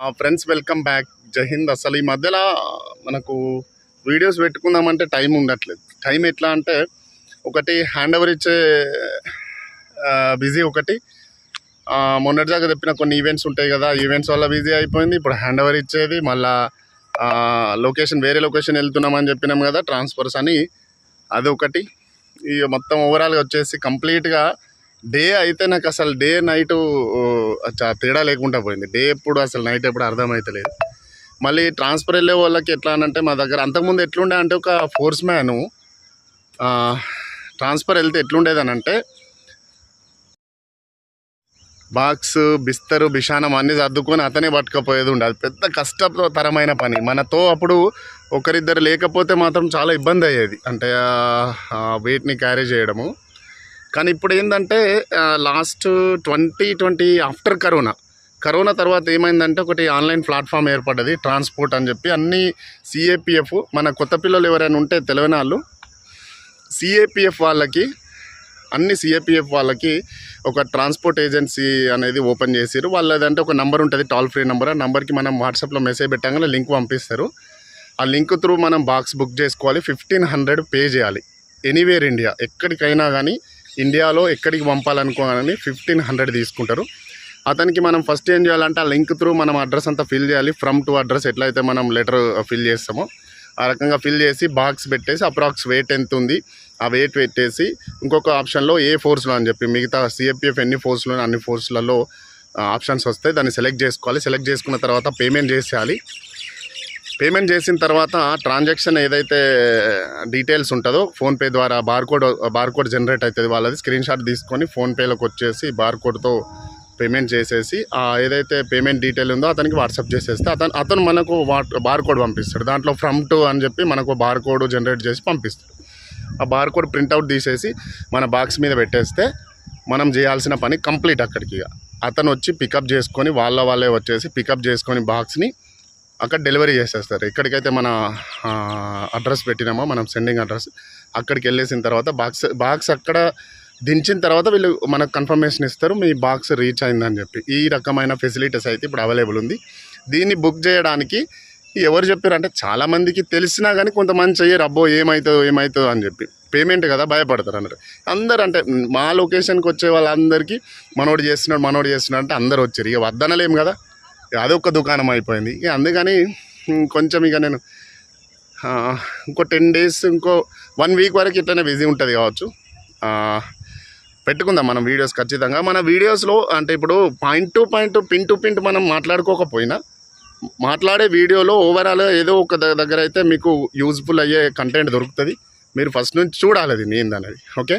Friends welcome back జైహింద్ అసలు ఈ మధ్యలో మనకు వీడియోస్ పెట్టుకుందామంటే టైం ఉండట్లేదు. టైం ఎట్లా అంటే ఒకటి హ్యాండ్ ఓవర్ ఇచ్చే బిజీ ఒకటి. మొన్నటిదాకా చెప్పిన కొన్ని ఈవెంట్స్ ఉంటాయి కదా ఈవెంట్స్ వల్ల బిజీ అయిపోయింది. ఇప్పుడు హ్యాండ్ ఓవర్ ఇచ్చేది మళ్ళా లొకేషన్ వేరే లొకేషన్ వెళ్తున్నామని చెప్పినాం కదా ట్రాన్స్ఫర్స్ అని. అదొకటి. ఇక మొత్తం ఓవరాల్గా వచ్చేసి కంప్లీట్గా డే అయితే నాకు అసలు డే నైట్ తేడా లేకుండా పోయింది. డే ఎప్పుడు అసలు నైట్ ఎప్పుడు అర్థమవుతలేదు మళ్ళీ ట్రాన్స్ఫర్ వెళ్ళే వాళ్ళకి ఎట్లా అంటే మా దగ్గర అంతకుముందు ఎట్లుండే అంటే ఒక ఫోర్స్ మ్యాను ట్రాన్స్ఫర్ వెళ్తే ఎట్లుండేదని అంటే బాక్స్ బిస్తరు బిషానం అన్నీ సర్దుకొని అతనే పట్టుకపోయేది ఉండే. అది పెద్ద కష్టతరమైన పని. మనతో అప్పుడు ఒకరిద్దరు లేకపోతే మాత్రం చాలా ఇబ్బంది అయ్యేది. అంటే వెయిట్ని క్యారీ చేయడము. కానీ ఇప్పుడు ఏంటంటే last twenty twenty after corona corona తర్వాత ఏమైందంటే ఒకటి ఆన్లైన్ ప్లాట్ఫామ్ ఏర్పడ్డది ట్రాన్స్పోర్ట్ అని చెప్పి. అన్ని సిఏపిఎఫ్ మన కొత్త పిల్లలు ఎవరైనా ఉంటే తెలియని వాళ్ళు సిఏపిఎఫ్ వాళ్ళకి అన్ని సిఏపిఎఫ్ వాళ్ళకి ఒక ట్రాన్స్పోర్ట్ ఏజెన్సీ అనేది ఓపెన్ చేసిరు వాళ్ళదంటే ఒక నెంబర్ ఉంటుంది టోల్ ఫ్రీ నెంబర్ ఆ నెంబర్కి మనం వాట్సాప్లో మెసేజ్ పెట్టగానే లింక్ పంపిస్తారు. ఆ లింక్ త్రూ మనం బాక్స్ బుక్ చేసుకోవాలి. ఫిఫ్టీన్ హండ్రెడ్ పే చేయాలి. ఎనీవేర్ ఇండియా ఎక్కడికైనా కానీ ఇండియాలో ఎక్కడికి పంపాలనుకోవాలని ఫిఫ్టీన్ హండ్రెడ్ తీసుకుంటారు. అతనికి మనం ఫస్ట్ ఏం చేయాలంటే ఆ లింక్ త్రూ మనం అడ్రస్ అంతా ఫిల్ చేయాలి. ఫ్రమ్ టు అడ్రస్ ఎట్లయితే మనం లెటర్ ఫిల్ uh, చేస్తామో ఆ రకంగా ఫిల్ చేసి బాక్స్ పెట్టేసి అప్రాక్స్ వెయిట్ ఎంత ఉంది ఆ వెయిట్ పెట్టేసి ఇంకొక ఆప్షన్లో ఏ ఫోర్స్లో అని చెప్పి మిగతా సిఎఫ్పిఎఫ్ ఎన్ని ఫోర్స్లో అన్ని ఫోర్స్లలో ఆప్షన్స్ వస్తాయి దాన్ని సెలెక్ట్ చేసుకోవాలి. సెలెక్ట్ చేసుకున్న తర్వాత పేమెంట్ చేసేయాలి. పేమెంట్ చేసిన తర్వాత ట్రాన్సాక్షన్ ఏదైతే డీటెయిల్స్ ఉంటుందో ఫోన్పే ద్వారా బార్కోడ్ బార్కోడ్ జనరేట్ అవుతుంది. వాళ్ళది స్క్రీన్ షాట్ తీసుకొని ఫోన్పేలోకి వచ్చేసి బార్కోడ్తో పేమెంట్ చేసేసి ఆ ఏదైతే పేమెంట్ డీటెయిల్ ఉందో అతనికి వాట్సాప్ చేసేస్తే అతను అతను మనకు వాట్ బార్కోడ్ పంపిస్తాడు. దాంట్లో ఫ్రమ్ టు అని చెప్పి మనకు బార్కోడ్ జనరేట్ చేసి పంపిస్తాడు. ఆ బార్కోడ్ ప్రింట్అవుట్ తీసేసి మన బాక్స్ మీద పెట్టేస్తే మనం చేయాల్సిన పని కంప్లీట్ అక్కడికి ఇక. అతను వచ్చి పికప్ చేసుకొని వాళ్ళ వాళ్ళే వచ్చేసి పికప్ చేసుకొని బాక్స్ని అక్కడ డెలివరీ చేసేస్తారు. ఎక్కడికైతే మన అడ్రస్ పెట్టినామో మనం సెండింగ్ అడ్రస్ అక్కడికి వెళ్ళేసిన తర్వాత బాక్స్ బాక్స్ అక్కడ దించిన తర్వాత వీళ్ళు మనకు కన్ఫర్మేషన్ ఇస్తారు మీ బాక్స్ రీచ్ అయిందని చెప్పి. ఈ రకమైన ఫెసిలిటీస్ అయితే ఇప్పుడు అవైలబుల్ ఉంది. దీన్ని బుక్ చేయడానికి ఎవరు చెప్పారు అంటే చాలామందికి తెలిసినా కానీ కొంతమంది చెయ్యరు అబ్బో ఏమవుతుందో ఏమవుతుందో అని చెప్పి. పేమెంట్ కదా భయపడతారు అన్నారు అందరు అంటే మా లొకేషన్కి వచ్చే వాళ్ళందరికీ మనోడు చేస్తున్నాడు మనోడు చేస్తున్నాడు అంటే అందరు వచ్చారు. ఇక వద్దనలేము కదా. అదొక దుకాణం అయిపోయింది. ఇక అందుకని కొంచెం ఇక నేను ఇంకో టెన్ డేస్ ఇంకో వన్ వీక్ వరకు ఇట్లనే బిజీ ఉంటుంది కావచ్చు. పెట్టుకుందాం మనం వీడియోస్ ఖచ్చితంగా. మన వీడియోస్లో అంటే ఇప్పుడు point to point pin to pin మనం మాట్లాడుకోకపోయినా మాట్లాడే వీడియోలో ఓవరాల్ ఏదో ఒక దగ్గర అయితే మీకు యూజ్ఫుల్ అయ్యే కంటెంట్ దొరుకుతుంది. మీరు ఫస్ట్ నుంచి చూడాలి అది ఏందనేది ఓకే